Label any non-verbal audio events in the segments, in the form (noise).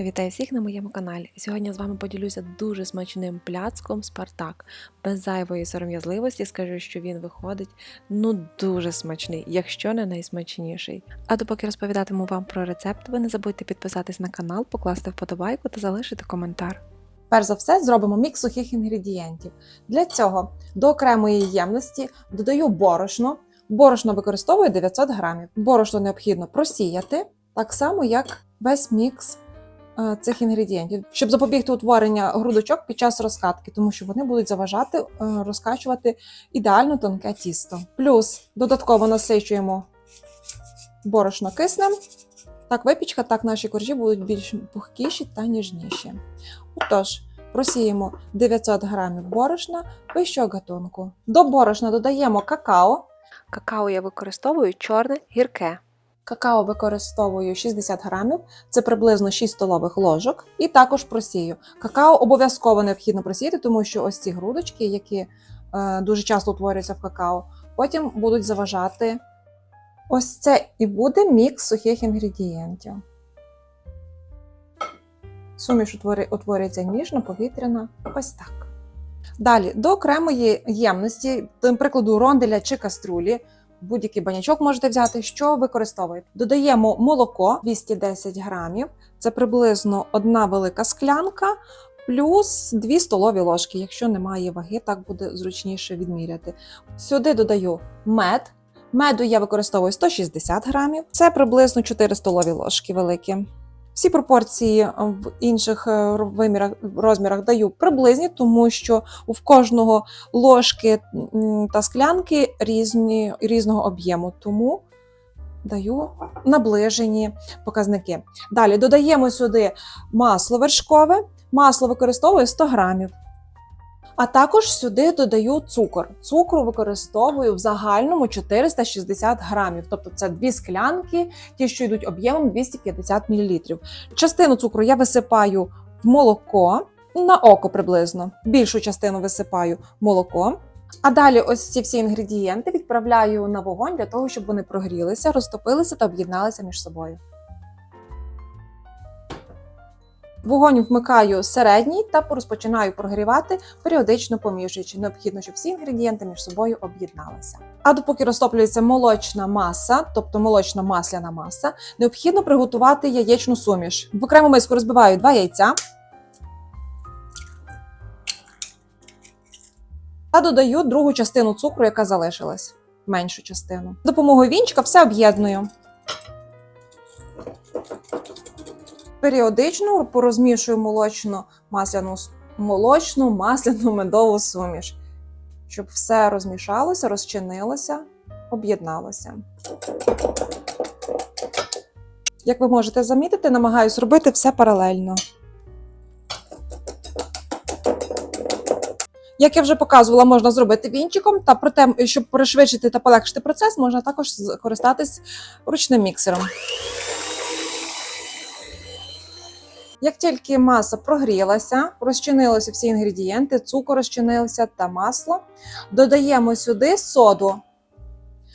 Вітаю всіх на моєму каналі. Сьогодні я з вами поділюся дуже смачним пляцком Спартак. Без зайвої сором'язливості скажу, що він виходить ну дуже смачний, якщо не найсмачніший. А допоки розповідатиму вам про рецепт, ви не забудьте підписатись на канал, покласти вподобайку та залишити коментар. Перш за все, зробимо мікс сухих інгредієнтів. Для цього до окремої ємності додаю борошно. Борошно використовую 900 грамів. Борошно необхідно просіяти, так само як весь мікс цих інгредієнтів, щоб запобігти утворення грудочок під час розкатки, тому що вони будуть заважати е, розкачувати ідеально тонке тісто. Плюс додатково насичуємо борошно киснем. Так, випічка, так наші коржі будуть більш пухкіші та ніжніші. Отож, просіємо 900 грамів борошна вищого гатунку. До борошна додаємо какао. Какао я використовую чорне гірке. Какао використовую 60 грамів, це приблизно 6 столових ложок, і також просію. Какао обов'язково необхідно просіяти, тому що ось ці грудочки, які е, дуже часто утворюються в какао, потім будуть заважати. Ось це і буде мікс сухих інгредієнтів. Суміш утворюється ніжно, повітряна. Ось так. Далі, до окремої ємності, прикладу, ронделя чи каструлі, будь-який банячок можете взяти, що використовуєте. Додаємо молоко 210 грамів, це приблизно одна велика склянка, плюс 2 столові ложки. Якщо немає ваги, так буде зручніше відміряти. Сюди додаю мед. Меду я використовую 160 грамів, це приблизно 4 столові ложки великі. Всі пропорції е, в інших е, вимірах розмірах даю приблизні, тому що у кожного ложки та склянки різні, різного об'єму, тому даю наближені показники. Далі додаємо сюди масло вершкове, масло використовую 100 грамів. А також сюди додаю цукор. Цукру використовую в загальному 460 грамів, тобто це дві склянки, ті, що йдуть об'ємом 250 мл. Частину цукру я висипаю в молоко на око приблизно. Більшу частину висипаю в молоко. А далі ось ці всі інгредієнти відправляю на вогонь для того, щоб вони прогрілися, розтопилися та об'єдналися між собою. Вогонь вмикаю середній та розпочинаю прогрівати, періодично помішуючи. Необхідно, щоб всі інгредієнти між собою об'єдналися. А допоки розтоплюється молочна маса, тобто молочна масляна маса, необхідно приготувати яєчну суміш. В окрему миску розбиваю два яйця. Та додаю другу частину цукру, яка залишилась, меншу частину. З допомогою вінчика все об'єдную. Періодично порозмішую молочну масляну молочну масляну медову суміш, щоб все розмішалося, розчинилося, об'єдналося. Як ви можете замітити, намагаюсь робити все паралельно. Як я вже показувала, можна зробити вінчиком, та проте, щоб пришвидшити та полегшити процес, можна також скористатись ручним міксером. Як тільки маса прогрілася, розчинилися всі інгредієнти, цукор розчинився та масло, додаємо сюди соду.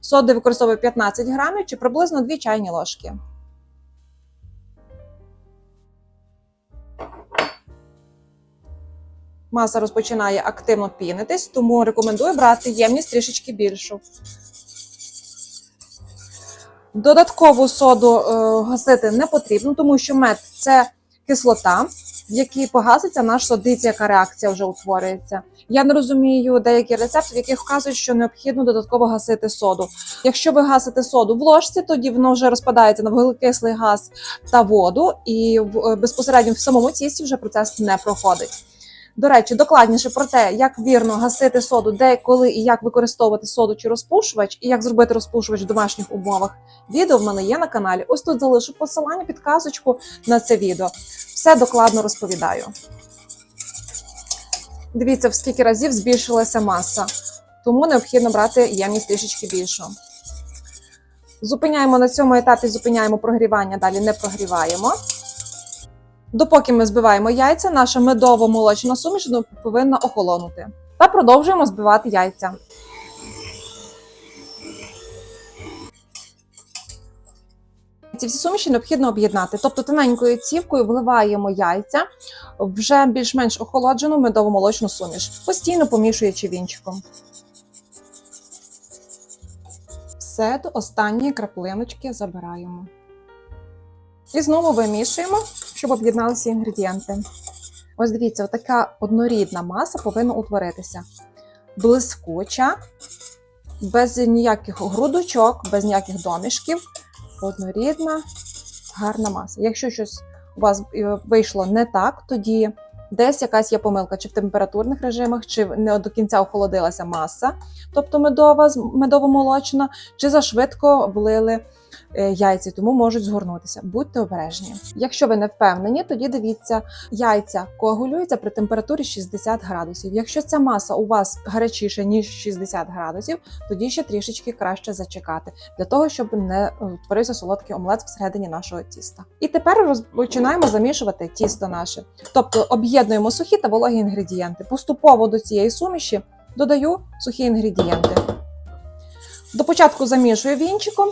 Соди використовую 15 грамів чи приблизно 2 чайні ложки. Маса розпочинає активно пінитись, тому рекомендую брати ємність трішечки більшу. Додаткову соду е, гасити не потрібно, тому що мед це кислота, в якій погаситься наш содиць, яка реакція вже утворюється. Я не розумію деякі рецепти, в яких вказують, що необхідно додатково гасити соду. Якщо ви гасите соду в ложці, тоді воно вже розпадається на вуглекислий газ та воду, і е, безпосередньо в самому тісті вже процес не проходить. До речі, докладніше про те, як вірно гасити соду, де, коли і як використовувати соду чи розпушувач, і як зробити розпушувач в домашніх умовах. Відео в мене є на каналі. Ось тут залишу посилання, підказочку на це відео. Все докладно розповідаю. Дивіться, в скільки разів збільшилася маса, тому необхідно брати ємність трішечки більшу. Зупиняємо на цьому етапі, зупиняємо прогрівання, далі не прогріваємо. Допоки ми збиваємо яйця, наша медово-молочна суміш повинна охолонути. Та продовжуємо збивати яйця. Ці всі суміші необхідно об'єднати. Тобто тоненькою цівкою вливаємо яйця в вже більш-менш охолоджену медово-молочну суміш, постійно помішуючи вінчиком. Все до останньої краплиночки забираємо. І знову вимішуємо, щоб об'єдналися інгредієнти. Ось дивіться, така однорідна маса повинна утворитися. Блискуча, без ніяких грудочок, без ніяких домішків. Однорідна, гарна маса. Якщо щось у вас е, вийшло не так, тоді десь якась є помилка, чи в температурних режимах, чи не до кінця охолодилася маса, тобто медова, медово-молочна, чи зашвидко влили е, яйця, тому можуть згорнутися. Будьте обережні. Якщо ви не впевнені, тоді дивіться, яйця коагулюються при температурі 60 градусів. Якщо ця маса у вас гарячіша ніж 60 градусів, тоді ще трішечки краще зачекати для того, щоб не е, утворився солодкий омлет всередині нашого тіста. І тепер роз- починаємо замішувати тісто наше, тобто об'єднуємо сухі та вологі інгредієнти. Поступово до цієї суміші додаю сухі інгредієнти. До початку замішую вінчиком.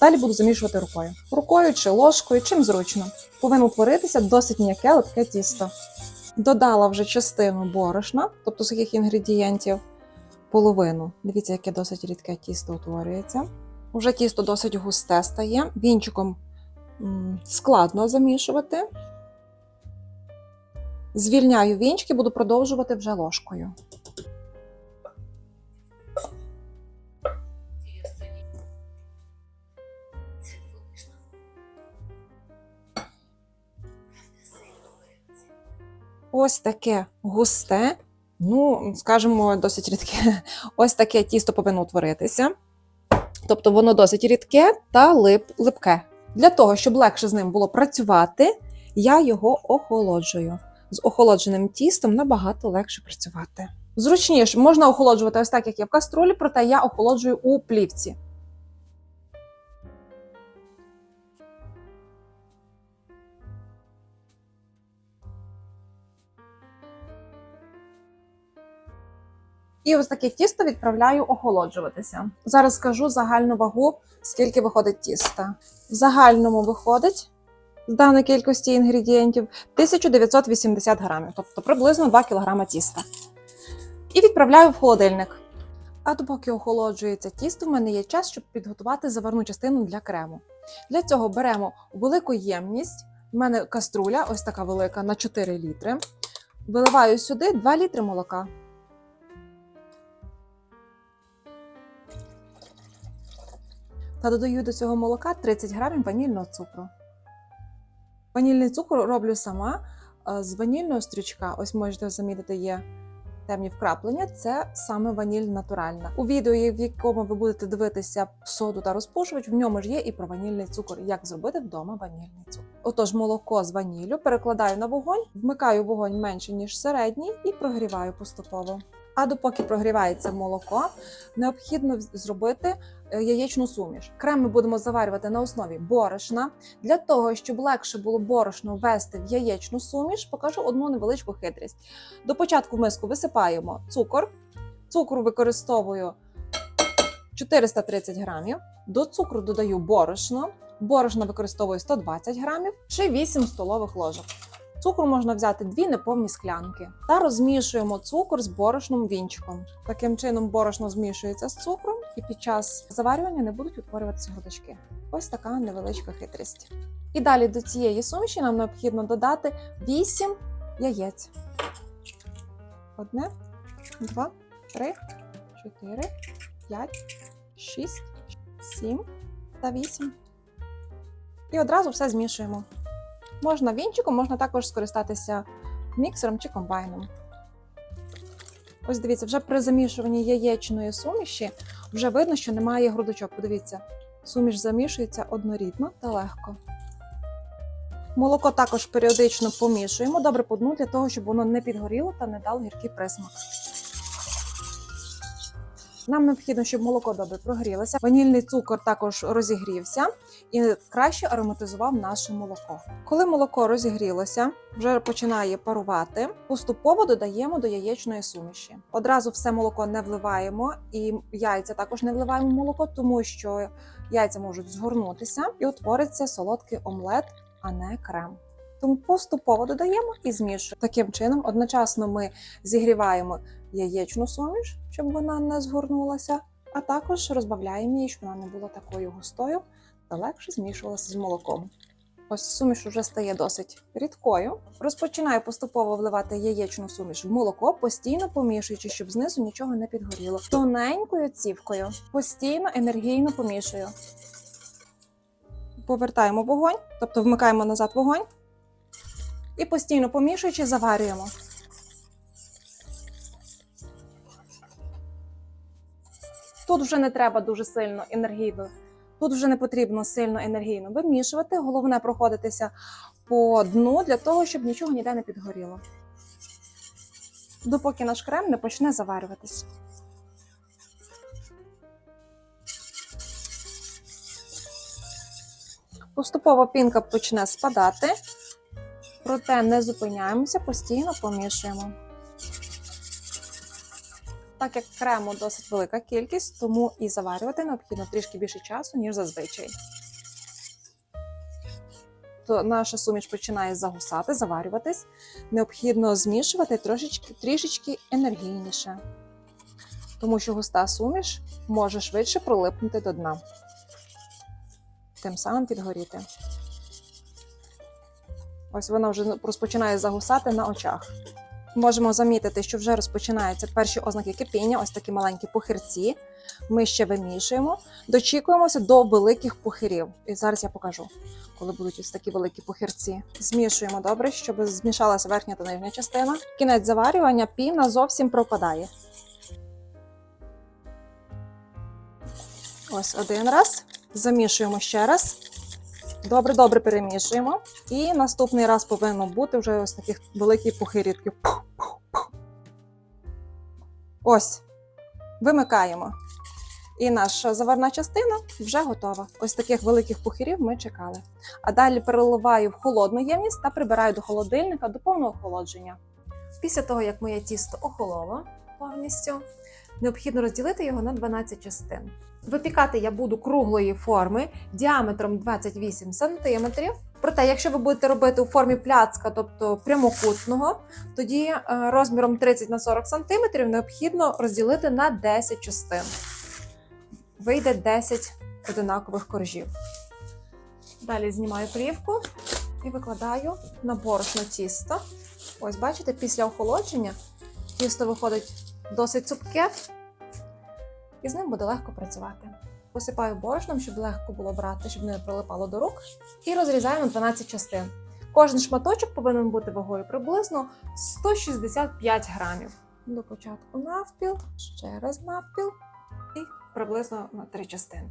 Далі буду замішувати рукою. Рукою чи ложкою, чим зручно. Повинно утворитися досить м'яке липке тісто. Додала вже частину борошна, тобто сухих інгредієнтів, половину. Дивіться, яке досить рідке тісто утворюється. Уже тісто досить густе стає. Вінчиком складно замішувати. Звільняю вінчики, буду продовжувати вже ложкою. Ось таке густе, ну, скажімо, досить рідке. (laughs) Ось таке тісто повинно утворитися. Тобто воно досить рідке та лип, липке. Для того, щоб легше з ним було працювати, я його охолоджую. З охолодженим тістом набагато легше працювати. Зручніше можна охолоджувати ось так, як є в каструлі, проте я охолоджую у плівці. І ось таке тісто відправляю охолоджуватися. Зараз скажу загальну вагу, скільки виходить тіста. В загальному виходить з даної кількості інгредієнтів 1980 грамів, тобто приблизно 2 кг тіста. І відправляю в холодильник. А допоки охолоджується тісто, в мене є час, щоб підготувати заварну частину для крему. Для цього беремо велику ємність. У мене каструля, ось така велика, на 4 літри. Виливаю сюди 2 літри молока. Та додаю до цього молока 30 грамів ванільного цукру. Ванільний цукор роблю сама е, з ванільного стрічка. Ось можете замітити, є темні вкраплення. Це саме ваніль натуральна. У відео, в якому ви будете дивитися соду та розпушувач, в ньому ж є і про ванільний цукор, як зробити вдома ванільний цукор. Отож, молоко з ваніллю перекладаю на вогонь, вмикаю вогонь менше ніж середній, і прогріваю поступово. А допоки прогрівається молоко, необхідно зробити яєчну суміш. Крем ми будемо заварювати на основі борошна. Для того, щоб легше було борошно ввести в яєчну суміш, покажу одну невеличку хитрість. До початку в миску висипаємо цукор. Цукру використовую 430 грамів. До цукру додаю борошно. Борошно використовую 120 грамів чи 8 столових ложок. Цукру можна взяти дві неповні склянки та розмішуємо цукор з борошном вінчиком. Таким чином борошно змішується з цукром, і під час заварювання не будуть утворюватися грудочки. Ось така невеличка хитрість. І далі до цієї суміші нам необхідно додати 8 яєць. Одне, два, три, чотири, п'ять, шість, сім та вісім. І одразу все змішуємо. Можна вінчиком, можна також скористатися міксером чи комбайном. Ось дивіться, вже при замішуванні яєчної суміші вже видно, що немає грудочок. Подивіться, суміш замішується однорідно та легко. Молоко також періодично помішуємо добре по дну для того, щоб воно не підгоріло та не дало гіркий присмак. Нам необхідно, щоб молоко добре прогрілося. Ванільний цукор також розігрівся і краще ароматизував наше молоко. Коли молоко розігрілося, вже починає парувати, поступово додаємо до яєчної суміші. Одразу все молоко не вливаємо, і яйця також не вливаємо в молоко, тому що яйця можуть згорнутися і утвориться солодкий омлет, а не крем. Тому поступово додаємо і змішуємо. Таким чином, одночасно ми зігріваємо яєчну суміш, щоб вона не згорнулася, а також розбавляємо її, щоб вона не була такою густою та легше змішувалася з молоком. Ось суміш вже стає досить рідкою. Розпочинаю поступово вливати яєчну суміш в молоко, постійно помішуючи, щоб знизу нічого не підгоріло. Тоненькою цівкою постійно енергійно помішую. Повертаємо вогонь, тобто вмикаємо назад вогонь і постійно помішуючи, заварюємо. Тут вже не треба дуже сильно енергійно. Тут вже не потрібно сильно енергійно вимішувати. Головне проходитися по дну для того, щоб нічого ніде не підгоріло. Допоки наш крем не почне заварюватись. Поступово пінка почне спадати, проте не зупиняємося, постійно помішуємо. Так як крему досить велика кількість, тому і заварювати необхідно трішки більше часу, ніж зазвичай. То наша суміш починає загусати, заварюватись. Необхідно змішувати трошечки, трішечки енергійніше, тому що густа суміш може швидше пролипнути до дна, тим самим підгоріти. Ось вона вже розпочинає загусати на очах. Можемо замітити, що вже розпочинаються перші ознаки кипіння, ось такі маленькі пухирці. Ми ще вимішуємо, дочікуємося до великих пухирів. І зараз я покажу, коли будуть ось такі великі пухирці. Змішуємо добре, щоб змішалася верхня та нижня частина. Кінець заварювання піна зовсім пропадає. Ось один раз. Замішуємо ще раз. Добре, добре перемішуємо. І наступний раз повинно бути вже ось таких великі пухирітки. Ось. Вимикаємо. І наша заварна частина вже готова. Ось таких великих пухирів ми чекали. А далі переливаю в холодну ємність та прибираю до холодильника до повного охолодження. Після того, як моє тісто охололо повністю, необхідно розділити його на 12 частин. Випікати я буду круглої форми діаметром 28 см. Проте, якщо ви будете робити у формі пляцка, тобто прямокутного, тоді е, розміром 30 на 40 см необхідно розділити на 10 частин. Вийде 10 одинакових коржів. Далі знімаю плівку і викладаю на борошно тісто. Ось, бачите, після охолодження тісто виходить досить цупке, і з ним буде легко працювати. Посипаю борошном, щоб легко було брати, щоб не прилипало до рук. І розрізаю на 12 частин. Кожен шматочок повинен бути вагою приблизно 165 грамів. До початку навпіл, ще раз навпіл і приблизно на 3 частини.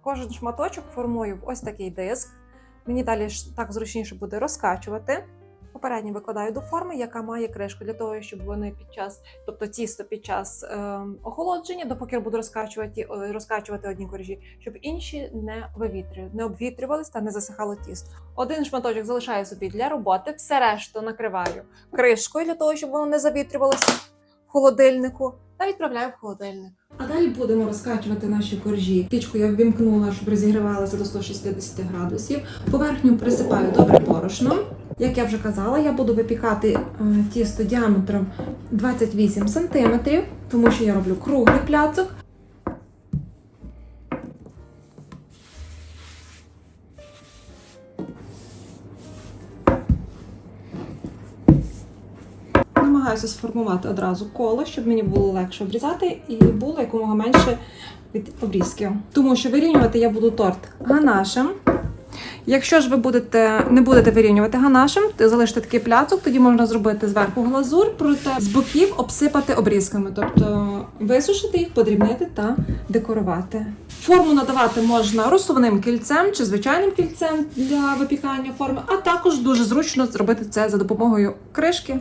Кожен шматочок формую в ось такий диск. Мені далі так зручніше буде розкачувати. Попередньо викладаю до форми, яка має кришку, для того, щоб вони під час, тобто тісто під час е, охолодження, допоки буду розкачувати, е, розкачувати одні коржі, щоб інші не вивітрювали, не обвітрювались та не засихало тісто. Один шматочок залишаю собі для роботи, все решту накриваю кришкою для того, щоб воно не завітрювалося в холодильнику, та відправляю в холодильник. А далі будемо розкачувати наші коржі. Пічку я ввімкнула, щоб розігрівалася до 160 градусів. Поверхню присипаю добре порошно. Як я вже казала, я буду випікати е, тісто діаметром 28 см, тому що я роблю круглий пляцок. Намагаюся сформувати одразу коло, щоб мені було легше обрізати і було якомога менше від обрізків. Тому що вирівнювати я буду торт ганашем. Якщо ж ви будете не будете вирівнювати ганашем, то залишите такий пляцок, тоді можна зробити зверху глазур, проте з боків обсипати обрізками, тобто висушити їх, подрібнити та декорувати. Форму надавати можна розсувним кільцем чи звичайним кільцем для випікання форми, а також дуже зручно зробити це за допомогою кришки.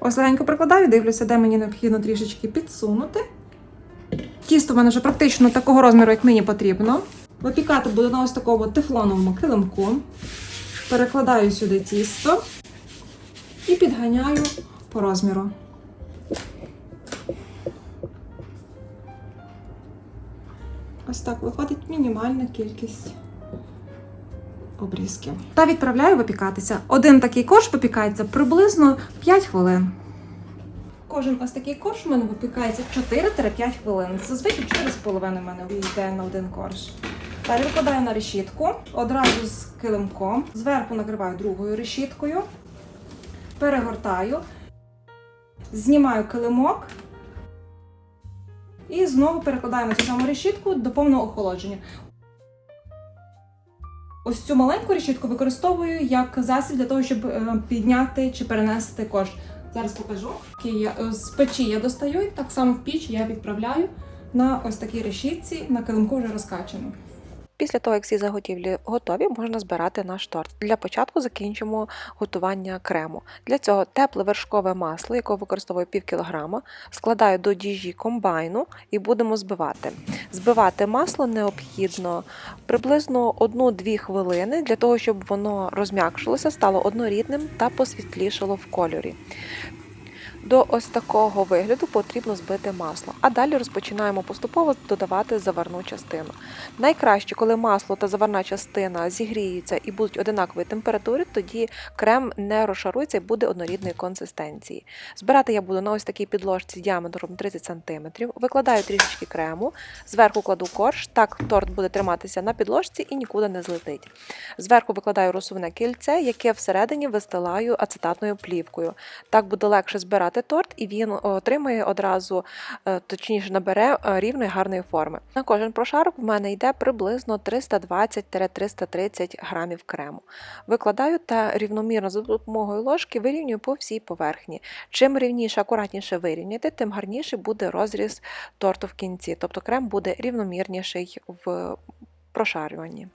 Ось легенько прикладаю, дивлюся, де мені необхідно трішечки підсунути. Тісто в мене вже практично такого розміру, як мені потрібно. Випікати буду на ось такому тефлоновому килимку. Перекладаю сюди тісто і підганяю по розміру. Ось так виходить мінімальна кількість обрізків. Та відправляю випікатися. Один такий корж випікається приблизно 5 хвилин. Кожен ось такий корж у мене випікається 4-5 хвилин. Зазвичай 4,5 в мене йде на один корж. Далі викладаю на решітку одразу з килимком. Зверху накриваю другою решіткою, перегортаю, знімаю килимок і знову перекладаю на цю саму решітку до повного охолодження. Ось цю маленьку решітку використовую як засіб для того, щоб е, підняти чи перенести кош. Зараз покажу. Е, З печі я достаю, так само в піч я відправляю на ось такій решітці, на килимку вже розкачану. Після того, як всі заготівлі готові, можна збирати наш торт. Для початку закінчимо готування крему. Для цього тепле вершкове масло, якого використовую пів кілограма, складаю до діжі комбайну і будемо збивати. Збивати масло необхідно приблизно 1-2 хвилини для того, щоб воно розм'якшилося, стало однорідним та посвітлішало в кольорі. До ось такого вигляду потрібно збити масло, а далі розпочинаємо поступово додавати заварну частину. Найкраще, коли масло та заварна частина зігріються і будуть одинакової температури, тоді крем не розшарується і буде однорідної консистенції. Збирати я буду на ось такій підложці діаметром 30 см, викладаю трішечки крему, зверху кладу корж, так торт буде триматися на підложці і нікуди не злетить. Зверху викладаю розсувне кільце, яке всередині вистилаю ацетатною плівкою. Так буде легше збирати торт, і він отримає одразу, е, точніше набере е, рівної гарної форми. На кожен прошарок в мене йде приблизно 320-330 грамів крему. Викладаю та рівномірно за допомогою ложки вирівнюю по всій поверхні. Чим рівніше, акуратніше вирівняти, тим гарніше буде розріз торту в кінці, тобто крем буде рівномірніший в прошарюванні.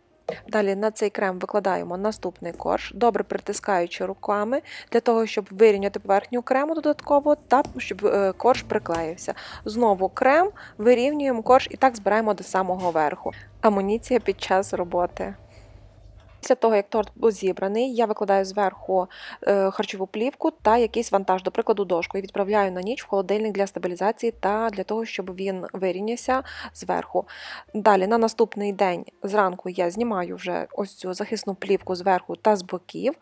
Далі на цей крем викладаємо наступний корж, добре притискаючи руками для того, щоб вирівняти поверхню крему додатково та щоб е, корж приклеївся. Знову крем, вирівнюємо корж і так збираємо до самого верху. Амуніція під час роботи. Після того, як торт був зібраний, я викладаю зверху е, харчову плівку та якийсь вантаж, до прикладу, дошку, і відправляю на ніч в холодильник для стабілізації та для того, щоб він вирівнявся зверху. Далі на наступний день зранку я знімаю вже ось цю захисну плівку зверху та з боків.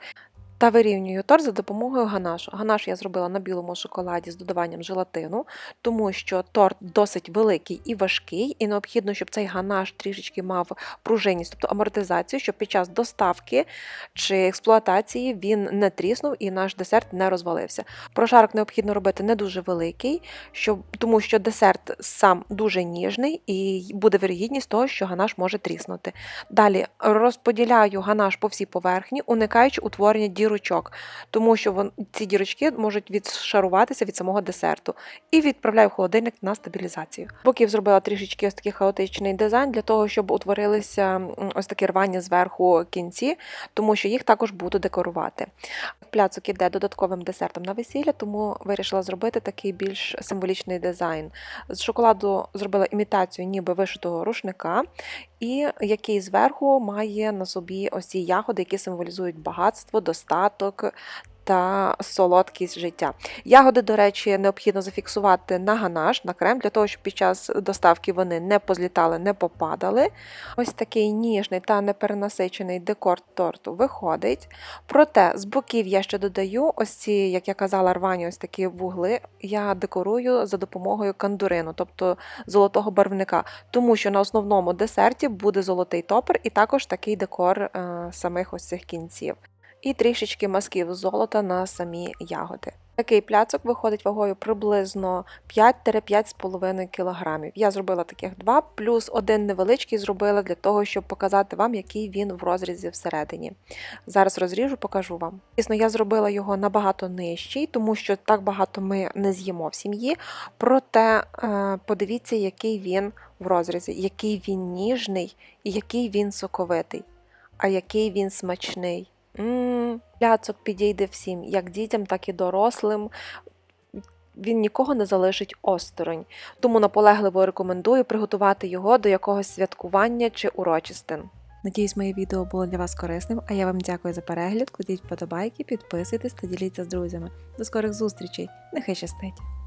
Та вирівнюю торт за допомогою ганашу. Ганаш я зробила на білому шоколаді з додаванням желатину, тому що торт досить великий і важкий, і необхідно, щоб цей ганаш трішечки мав пружинність, тобто амортизацію, щоб під час доставки чи експлуатації він не тріснув і наш десерт не розвалився. Прошарок необхідно робити не дуже великий, щоб, тому що десерт сам дуже ніжний і буде вирогідність того, що ганаш може тріснути. Далі розподіляю ганаш по всій поверхні, уникаючи утворення дірочок, тому що вон, ці дірочки можуть відшаруватися від самого десерту. І відправляю в холодильник на стабілізацію. Боків зробила трішечки ось такий хаотичний дизайн для того, щоб утворилися ось такі рвання зверху кінці, тому що їх також буду декорувати. Пляцок іде додатковим десертом на весілля, тому вирішила зробити такий більш символічний дизайн. З шоколаду зробила імітацію ніби вишитого рушника, і який зверху має на собі ось ці ягоди, які символізують багатство, достаток. Та солодкість життя. Ягоди, до речі, необхідно зафіксувати на ганаш, на крем, для того, щоб під час доставки вони не позлітали, не попадали. Ось такий ніжний та неперенасичений декор торту виходить. Проте з боків я ще додаю ось ці, як я казала, рвані ось такі вугли. Я декорую за допомогою кандурину, тобто золотого барвника, тому що на основному десерті буде золотий топер і також такий декор е, самих ось цих кінців. І трішечки мазків золота на самі ягоди. Такий пляцок виходить вагою приблизно 5-5,5 кг. Я зробила таких два, плюс один невеличкий зробила для того, щоб показати вам, який він в розрізі всередині. Зараз розріжу, покажу вам. Звісно, я зробила його набагато нижчий, тому що так багато ми не з'їмо в сім'ї. Проте е, подивіться, який він в розрізі, який він ніжний і який він соковитий, а який він смачний. Пляцок підійде всім, як дітям, так і дорослим. Він нікого не залишить осторонь, тому наполегливо рекомендую приготувати його до якогось святкування чи урочистин. Надіюсь, моє відео було для вас корисним, а я вам дякую за перегляд. Кладіть вподобайки, підписуйтесь та діліться з друзями. До скорих зустрічей! Нехай щастить!